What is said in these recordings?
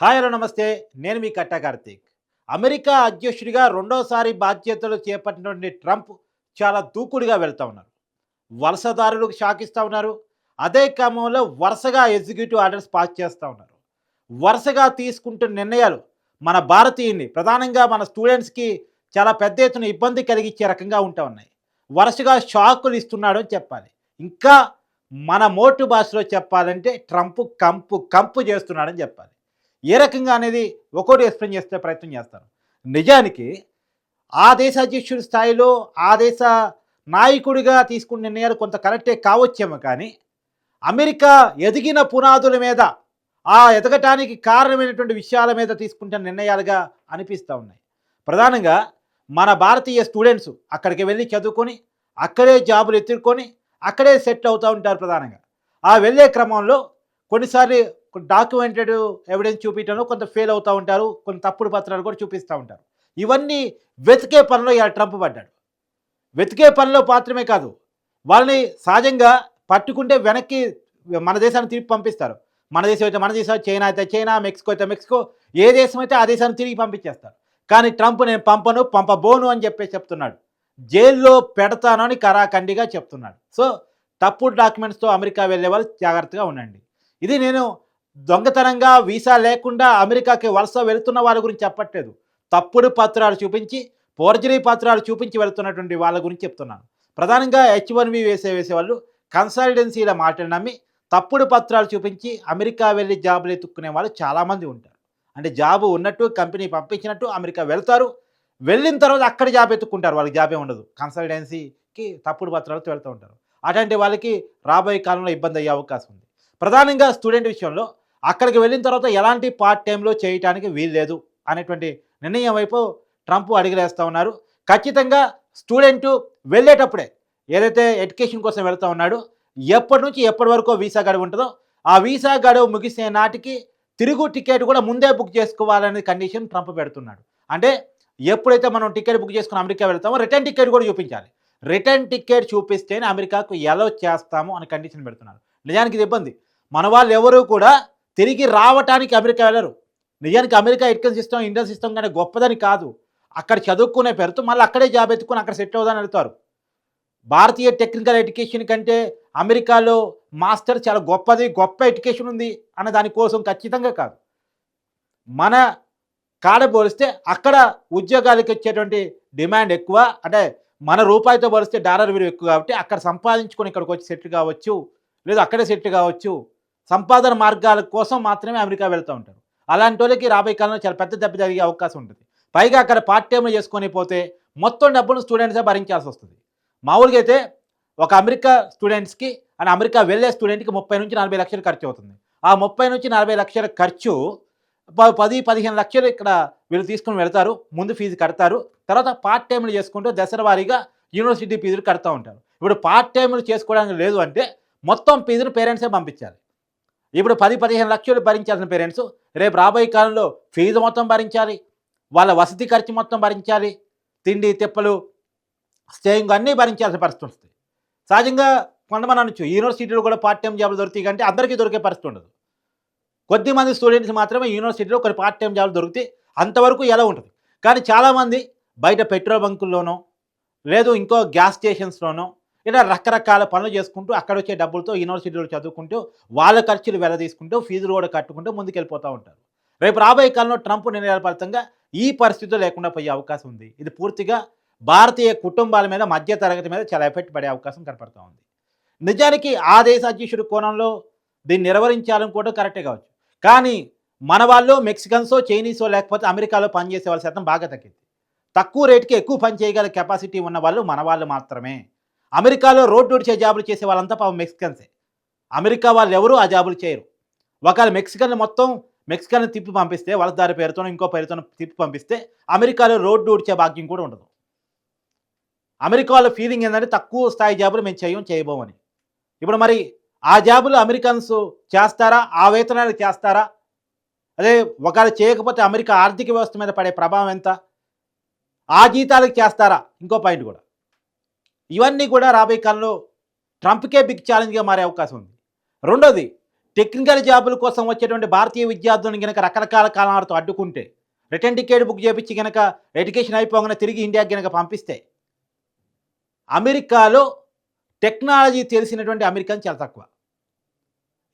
Hi hello నమస్తే. నేను మీ కట్టా Karthik. America అధ్యక్షుడిగా రెండోసారి బాధ్యతలు చేపట్టినటువంటి ట్రంప్ చాలా దూకుడుగా వెళ్తా ఉన్నారు. వలసదారులకు షాక్ ఉన్నారు. అదే క్రమంలో వరుసగా ఎగ్జిక్యూటివ్ ఆర్డర్స్ పాస్ చేస్తూ ఉన్నారు. వరుసగా తీసుకుంటున్న నిర్ణయాలు మన భారతీయుల్ని ప్రధానంగా మన స్టూడెంట్స్కి చాలా పెద్ద ఎత్తున ఇబ్బంది కలిగించే రకంగా ఉంటా ఉన్నాయి. వరుసగా షాకులు ఇస్తున్నాడు అని చెప్పాలి. ఇంకా మన మోటు భాషలో చెప్పాలంటే ట్రంప్ కంపు కంపు చేస్తున్నాడని చెప్పాలి. ఏ రకంగా అనేది ఒక్కోటి ఎక్స్ప్లెయిన్ చేస్తే ప్రయత్నం చేస్తాను నిజానికి ఆ దేశ అధ్యక్షుడి స్థాయిలో ఆ దేశ నాయకుడిగా తీసుకున్న నిర్ణయాలు కొంత కరెక్టే కావచ్చేమో కానీ అమెరికా ఎదిగిన పునాదుల మీద ఆ ఎదగటానికి కారణమైనటువంటి విషయాల మీద తీసుకుంటున్న నిర్ణయాలుగా అనిపిస్తూ ఉన్నాయి. ప్రధానంగా మన భారతీయ స్టూడెంట్స్ అక్కడికి వెళ్ళి చదువుకొని అక్కడే జాబులు ఎత్తుకొని అక్కడే సెటిల్ అవుతూ ఉంటారు ప్రధానంగా. ఆ వెళ్ళే క్రమంలో కొన్నిసార్లు డాక్యుమెంటెడ్ ఎవిడెన్స్ చూపించడంలో కొంత ఫెయిల్ అవుతూ ఉంటారు కొన్ని తప్పుడు పత్రాలు కూడా చూపిస్తూ ఉంటారు. ఇవన్నీ వెతికే పనిలో ఇలా ట్రంప్ పడ్డాడు. వెతికే పనిలో మాత్రమే కాదు వాళ్ళని సహజంగా పట్టుకుంటే వెనక్కి మన దేశాన్ని తిరిగి పంపిస్తారు. మన దేశం అయితే మన దేశం చైనా అయితే చైనా మెక్సికో అయితే మెక్సికో ఏ దేశం అయితే ఆ దేశాన్ని తిరిగి పంపించేస్తారు. కానీ ట్రంప్ నేను పంపను పంపబోను అని చెప్పేసి చెప్తున్నాడు. జైల్లో పెడతానని కరాఖండిగా చెప్తున్నాడు. సో తప్పుడు డాక్యుమెంట్స్తో అమెరికా వెళ్ళే వాళ్ళు జాగ్రత్తగా ఉండండి. ఇది నేను దొంగతనంగా వీసా లేకుండా అమెరికాకి వలస వెళుతున్న వాళ్ళ గురించి చెప్పట్లేదు. తప్పుడు పత్రాలు చూపించి ఫోర్జరీ పత్రాలు చూపించి వెళుతున్నటువంటి వాళ్ళ గురించి చెప్తున్నాను. ప్రధానంగా హెచ్ వన్ వి వేసే వేసే వాళ్ళు కన్సల్టెన్సీల మాటలు నమ్మి తప్పుడు పత్రాలు చూపించి అమెరికా వెళ్ళి జాబులు ఎత్తుక్కునే వాళ్ళు చాలామంది ఉంటారు. అంటే జాబు ఉన్నట్టు కంపెనీ పంపించినట్టు అమెరికా వెళ్తారు. వెళ్ళిన తర్వాత అక్కడ జాబ్ ఎత్తుక్కుంటారు వాళ్ళకి జాబే ఉండదు. కన్సల్టెన్సీకి తప్పుడు పత్రాలతో వెళ్తూ ఉంటారు. అటువంటి వాళ్ళకి రాబోయే కాలంలో ఇబ్బంది అయ్యే అవకాశం ఉంది. ప్రధానంగా స్టూడెంట్ విషయంలో అక్కడికి వెళ్ళిన తర్వాత ఎలాంటి పార్ట్ టైంలో చేయటానికి వీల్లేదు అనేటువంటి నిర్ణయం వైపు ట్రంప్ అడిగిలేస్తూ ఉన్నారు. ఖచ్చితంగా స్టూడెంట్ వెళ్ళేటప్పుడే ఏదైతే ఎడ్యుకేషన్ కోసం వెళ్తూ ఉన్నాడో ఎప్పటి నుంచి ఎప్పటి వరకు వీసా గడువు ఉంటుందో ఆ వీసా గడువు ముగిసే నాటికి తిరుగు టికెట్ కూడా ముందే బుక్ చేసుకోవాలనే కండిషన్ ట్రంప్ పెడుతున్నాడు. అంటే ఎప్పుడైతే మనం టికెట్ బుక్ చేసుకుని అమెరికా వెళ్తామో రిటర్న్ టికెట్ కూడా చూపించాలి. రిటర్న్ టికెట్ చూపిస్తేనే అమెరికాకు ఎలా చేస్తాము అని కండిషన్ పెడుతున్నారు. నిజానికి ఇది ఇబ్బంది. మన వాళ్ళు ఎవరు కూడా తిరిగి రావటానికి అమెరికా వెళ్ళరు. నిజానికి America education system Indian system కానీ గొప్పదని కాదు. అక్కడ చదువుకునే పెడుతూ మళ్ళీ అక్కడే జాబ్ ఎత్తుకుని అక్కడ సెటిల్ అవుదాని వెళ్తారు. భారతీయ టెక్నికల్ ఎడ్యుకేషన్ కంటే అమెరికాలో మాస్టర్ చాలా గొప్పది గొప్ప ఎడ్యుకేషన్ ఉంది అన్న దానికోసం ఖచ్చితంగా కాదు. మన కాడ పోలిస్తే అక్కడ ఉద్యోగాలకు వచ్చేటువంటి డిమాండ్ ఎక్కువ. అంటే మన రూపాయితో పోలిస్తే డాలర్ విలువ ఎక్కువ కాబట్టి అక్కడ సంపాదించుకొని ఇక్కడికి వచ్చి సెటిల్ కావచ్చు. లేదా అక్కడే సెటిల్ కావచ్చు. సంపాదన మార్గాల కోసం మాత్రమే అమెరికా వెళ్తూ ఉంటారు. అలాంటి వాళ్ళకి రాబోయే కాలంలో చాలా పెద్ద దెబ్బ జరిగే అవకాశం ఉంటుంది. పైగా అక్కడ పార్ట్ టైంలో చేసుకొని పోతే మొత్తం డబ్బులు స్టూడెంట్సే భరించాల్సి వస్తుంది. మామూలుగా అయితే ఒక అమెరికా స్టూడెంట్స్కి అండ్ అమెరికా వెళ్ళే స్టూడెంట్కి ముప్పై నుంచి నలభై లక్షలు ఖర్చు అవుతుంది. ఆ ముప్పై నుంచి నలభై లక్షల ఖర్చు పది పదిహేను లక్షలు ఇక్కడ వీళ్ళు తీసుకుని వెళ్తారు. ముందు ఫీజు కడతారు. తర్వాత పార్ట్ టైంలు చేసుకుంటూ దశల వారీగా యూనివర్సిటీ ఫీజులు కడతా ఉంటారు. ఇప్పుడు పార్ట్ టైంలు చేసుకోవడానికి లేదు అంటే మొత్తం ఫీజులు పేరెంట్సే పంపించాలి. ఇప్పుడు పది పదిహేను లక్షలు భరించాల్సిన పేరెంట్స్ రేపు రాబోయే కాలంలో ఫీజు మొత్తం భరించాలి వాళ్ళ వసతి ఖర్చు మొత్తం భరించాలి తిండి తిప్పలు స్టేయింగ్ అన్నీ భరించాల్సిన పరిస్థితి వస్తుంది. సహజంగా కొంతమంది అనొచ్చు యూనివర్సిటీలో కూడా పార్ట్ టైం జాబ్లు దొరుకుతాయి అంటే అందరికీ దొరికే పరిస్థితి ఉండదు. కొద్దిమంది స్టూడెంట్స్ మాత్రమే యూనివర్సిటీలో కొన్ని పార్ట్ టైం జాబ్లు దొరికితే అంతవరకు ఎలా ఉంటుంది? కానీ చాలామంది బయట పెట్రోల్ బంకుల్లోనో లేదు ఇంకో గ్యాస్ స్టేషన్స్లోనో ఇలా రకరకాల పనులు చేసుకుంటూ అక్కడ వచ్చే డబ్బులతో యూనివర్సిటీలో చదువుకుంటూ వాళ్ళ ఖర్చులు వెలదీసుకుంటూ ఫీజులు కూడా కట్టుకుంటూ ముందుకెళ్ళిపోతూ ఉంటారు. రేపు రాబోయే కాలంలో ట్రంప్ నిర్ణయాల ఫలితంగా ఈ పరిస్థితులు లేకుండా పోయే అవకాశం ఉంది. ఇది పూర్తిగా భారతీయ కుటుంబాల మీద మధ్య తరగతి మీద చాలా ఎఫెక్ట్ పడే అవకాశం కనపడుతూ ఉంది. నిజానికి ఆ దేశ అధ్యక్షుడి కోణంలో దీన్ని నిర్వహించాలని కూడా కరెక్టే కావచ్చు. కానీ మన వాళ్ళు మెక్సికన్సో చైనీసో లేకపోతే అమెరికాలో పనిచేసే వాళ్ళ శాతం బాగా తగ్గింది. తక్కువ రేటుకి ఎక్కువ పని చేయగల కెపాసిటీ ఉన్న వాళ్ళు మన వాళ్ళు మాత్రమే. అమెరికాలో రోడ్డు ఊడ్చే జాబులు చేసే వాళ్ళంతా పాపం మెక్సికన్సే. అమెరికా వాళ్ళు ఎవరు ఆ జాబులు చేయరు. ఒకవేళ మెక్సికన్ మొత్తం మెక్సికన్ తిప్పి పంపిస్తే వాళ్ళ దారి పేరుతోనో ఇంకో పేరుతో తిప్పి పంపిస్తే అమెరికాలో రోడ్డు ఊడ్చే భాగ్యం కూడా ఉండదు. అమెరికా వాళ్ళ ఫీలింగ్ ఏంటంటే తక్కువ స్థాయి జాబులు మేము చేయం చేయబోమని. ఇప్పుడు మరి ఆ జాబులు అమెరికన్స్ చేస్తారా? ఆ వేతనాలు చేస్తారా? అదే ఒకవేళ చేయకపోతే అమెరికా ఆర్థిక వ్యవస్థ మీద పడే ప్రభావం ఎంత? ఆ జీతాలకు చేస్తారా? ఇంకో పాయింట్ కూడా. ఇవన్నీ కూడా రాబోయే కాలంలో ట్రంప్కే బిగ్ ఛాలెంజ్గా మారే అవకాశం ఉంది. రెండోది టెక్నికల్ జాబుల కోసం వచ్చేటువంటి భారతీయ విద్యార్థులను కనుక రకరకాల కారణాలతో అడ్డుకుంటే రిటర్న్ టికెట్ బుక్ చేపించి కనుక ఎడ్యుకేషన్ అయిపోగానే తిరిగి ఇండియాకి కనుక పంపిస్తే అమెరికాలో టెక్నాలజీ తెలిసినటువంటి అమెరికన్ చాలా తక్కువ.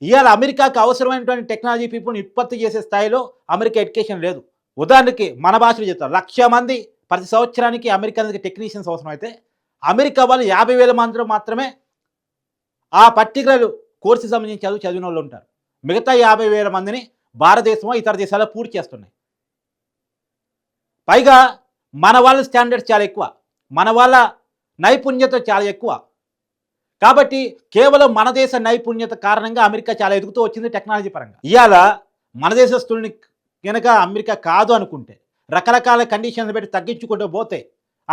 ఇవాళ అమెరికాకు అవసరమైనటువంటి టెక్నాలజీ పీపుల్ని ఉత్పత్తి చేసే స్థాయిలో అమెరికా ఎడ్యుకేషన్ లేదు. ఉదాహరణకి మన భాషలో చెప్తారు లక్ష మంది ప్రతి సంవత్సరానికి అమెరికన్కి టెక్నీషియన్స్ అవసరం అయితే అమెరికా వాళ్ళు యాభై వేల మందిలో మాత్రమే ఆ పర్టికులర్ కోర్సు సంబంధించి చదువు చదివిన వాళ్ళు ఉంటారు. మిగతా యాభై వేల మందిని భారతదేశం ఇతర దేశాల్లో పూర్తి చేస్తున్నాయి. పైగా మన వాళ్ళ స్టాండర్డ్స్ చాలా ఎక్కువ. మన వాళ్ళ నైపుణ్యత చాలా ఎక్కువ. కాబట్టి కేవలం మన దేశ నైపుణ్యత కారణంగా అమెరికా చాలా ఎదుగుతూ వచ్చింది టెక్నాలజీ పరంగా. ఇవాళ మన దేశస్తుల్ని కనుక అమెరికా కాదు అనుకుంటే రకరకాల కండిషన్లు పెట్టి తగ్గించుకుంటూ పోతే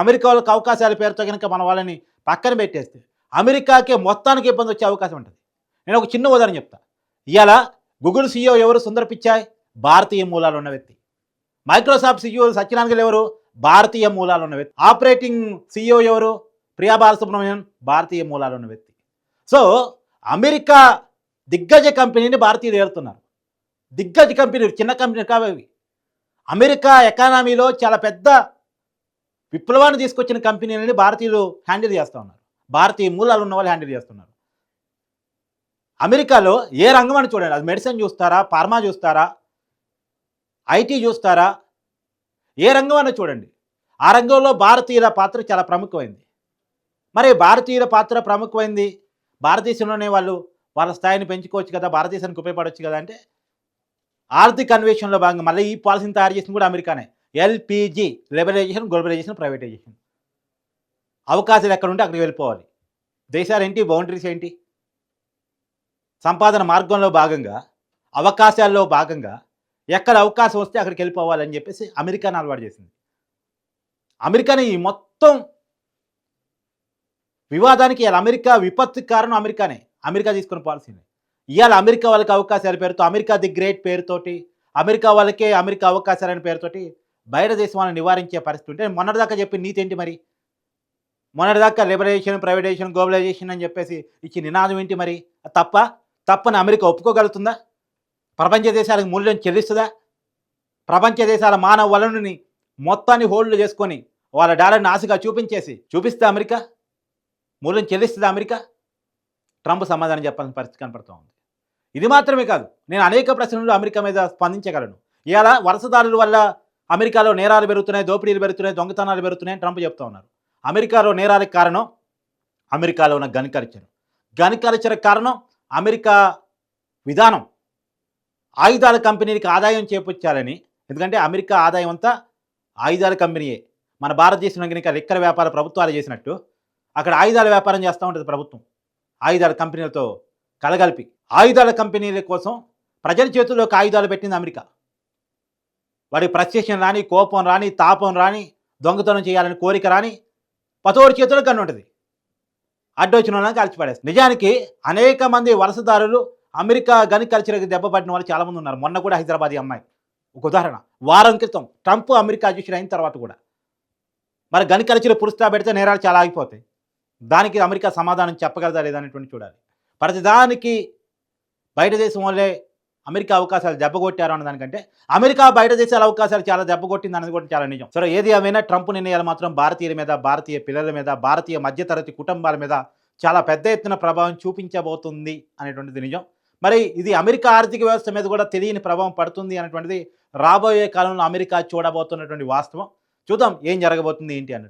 అమెరికా వాళ్ళకి అవకాశాల పేరుతో కనుక మన వాళ్ళని పక్కన పెట్టేస్తే అమెరికాకే మొత్తానికి ఇబ్బంది వచ్చే అవకాశం ఉంటుంది. నేను ఒక చిన్న ఉదాహరణ చెప్తా. ఇవాళ గూగుల్ సీఈఓ ఎవరు? సుందర్ పిచ్చాయ్ భారతీయ మూలాలు ఉన్న వ్యక్తి. మైక్రోసాఫ్ట్ సీఈఓ సత్యనారాయణ ఎవరు? భారతీయ మూలాలు ఉన్న వ్యక్తి. ఆపరేటింగ్ సీఈఓ ఎవరు? ప్రియా బాలసుబ్రహ్మణ్యం భారతీయ మూలాలు ఉన్న వ్యక్తి. సో అమెరికా దిగ్గజ కంపెనీని భారతీయులు ఏరుతున్నారు దిగ్గజ కంపెనీలు చిన్న కంపెనీ కావి అమెరికా ఎకానమీలో చాలా పెద్ద విప్లవాన్ని తీసుకొచ్చిన కంపెనీలని భారతీయులు హ్యాండిల్ చేస్తూ ఉన్నారు. భారతీయ మూలాలు ఉన్న వాళ్ళు హ్యాండిల్ చేస్తున్నారు. అమెరికాలో ఏ రంగం అని చూడండి. అది మెడిసిన్ చూస్తారా? ఫార్మా చూస్తారా? ఐటీ చూస్తారా? ఏ రంగం అని చూడండి. ఆ రంగంలో భారతీయుల పాత్ర చాలా ప్రముఖమైంది. మరి భారతీయుల పాత్ర ప్రముఖమైంది భారతదేశంలోనే వాళ్ళు వాళ్ళ స్థాయిని పెంచుకోవచ్చు కదా భారతదేశానికి ఉపయోగపడవచ్చు కదా అంటే ఆర్థిక అన్వేషణలో భాగంగా మళ్ళీ ఈ పాలసీని తయారు చేసింది కూడా అమెరికానే. ఎల్పిజి లిబరలైజేషన్ గ్లోబలైజేషన్ ప్రైవేటైజేషన్ అవకాశాలు ఎక్కడ ఉంటే అక్కడికి వెళ్ళిపోవాలి. దేశాలు ఏంటి? బౌండరీస్ ఏంటి? సంపాదన మార్గంలో భాగంగా అవకాశాల్లో భాగంగా ఎక్కడ అవకాశం వస్తే అక్కడికి వెళ్ళిపోవాలని చెప్పేసి అమెరికాని అలవాటు చేసింది. అమెరికాని ఈ మొత్తం వివాదానికి ఇలా అమెరికా విపత్తు కారణం అమెరికానే. అమెరికా తీసుకున్న పాలసీని ఇవాళ అమెరికా వాళ్ళకి అవకాశాల పేరుతో అమెరికా ది గ్రేట్ పేరుతోటి అమెరికా వాళ్ళకే అమెరికా అవకాశాలనే పేరుతోటి బయట దేశం వాళ్ళని నివారించే పరిస్థితి ఉంటే మొన్నటిదాకా చెప్పిన నీతి ఏంటి మరి? మొన్నటిదాకా లిబరైజేషన్ ప్రైవేటైజేషన్ గ్లోబలైజేషన్ అని చెప్పేసి ఇచ్చి నినాదం ఏంటి మరి? తప్ప? తప్పని అమెరికా ఒప్పుకోగలుగుతుందా? ప్రపంచ దేశాలకు మూల్యం చెల్లిస్తుందా? ప్రపంచ దేశాల మానవ వలనని మొత్తాన్ని హోల్డ్ చేసుకొని వాళ్ళ డాలర్ని ఆశగా చూపించేసి చూపిస్తే అమెరికా? మూల్యం చెల్లిస్తుందా అమెరికా? ట్రంప్ సమాధానం చెప్పాల్సిన పరిస్థితి కనపడుతూ ఉంది. ఇది మాత్రమే కాదు నేను అనేక ప్రశ్నలు అమెరికా మీద స్పందించగలను. ఇలా వలసదారుల వల్ల అమెరికాలో నేరాలు పెరుగుతున్నాయి దోపిడీలు పెరుగుతున్నాయి దొంగతనాలు పెరుగుతున్నాయి ట్రంప్ చెప్తా ఉన్నారు. అమెరికాలో నేరాలకు కారణం అమెరికాలో ఉన్న గన్ కల్చర్. గన్ కల్చర్ కారణం అమెరికా విధానం. ఆయుధాల కంపెనీకి ఆదాయం చేకూర్చాలని ఎందుకంటే అమెరికా ఆదాయం అంతా ఆయుధాల కంపెనీయే. మన భారతదేశంలో కనుక లిక్కర వ్యాపార ప్రభుత్వాలు చేసినట్టు అక్కడ ఆయుధాల వ్యాపారం చేస్తూ ఉంటుంది ప్రభుత్వం. ఆయుధాల కంపెనీలతో కలగలిపి. ఆయుధాల కంపెనీల కోసం ప్రజల చేతుల్లోకి ఆయుధాలు పెట్టింది అమెరికా. వాడికి ప్రత్యక్షం రాని కోపం రాని తాపం రాని దొంగతనం చేయాలని కోరిక రాని పతోడి చేతులకు కన్ను ఉంటుంది. అడ్డొచ్చిన వాళ్ళని కలిసిపడేస్తారు నిజానికి అనేక మంది వలసదారులు అమెరికా గని కల్చర్కి దెబ్బపడిన వాళ్ళు చాలామంది ఉన్నారు. మొన్న కూడా హైదరాబాద్ అమ్మాయి. ఒక ఉదాహరణ. వారం క్రితం ట్రంప్ అమెరికా అధ్యక్షుడు అయిన తర్వాత కూడా. మరి గని కల్చర్ పురుస్తా పెడితే నేరాలు చాలా ఆగిపోతాయి. దానికి అమెరికా సమాధానం చెప్పగలదా లేదా అనేటువంటి చూడాలి. ప్రతిదానికి బయట దేశం వాళ్ళే అమెరికా అవకాశాలు దెబ్బకొట్టారు అన్న దానికంటే అమెరికా బయట దేశాల అవకాశాలు చాలా దెబ్బకొట్టింది అనేది కూడా చాలా నిజం. సరే ఏది ఏమైనా ట్రంప్ నిర్ణయాలు మాత్రం భారతీయుల మీద భారతీయ పిల్లల మీద భారతీయ మధ్యతరగతి కుటుంబాల మీద చాలా పెద్ద ఎత్తున ప్రభావం చూపించబోతుంది అనేటువంటిది నిజం. మరి ఇది అమెరికా ఆర్థిక వ్యవస్థ మీద కూడా తెలియని ప్రభావం పడుతుంది అనేటువంటిది రాబోయే కాలంలో అమెరికా చూడబోతున్నటువంటి వాస్తవం. చూద్దాం ఏం జరగబోతుంది ఏంటి అన్నట్టు.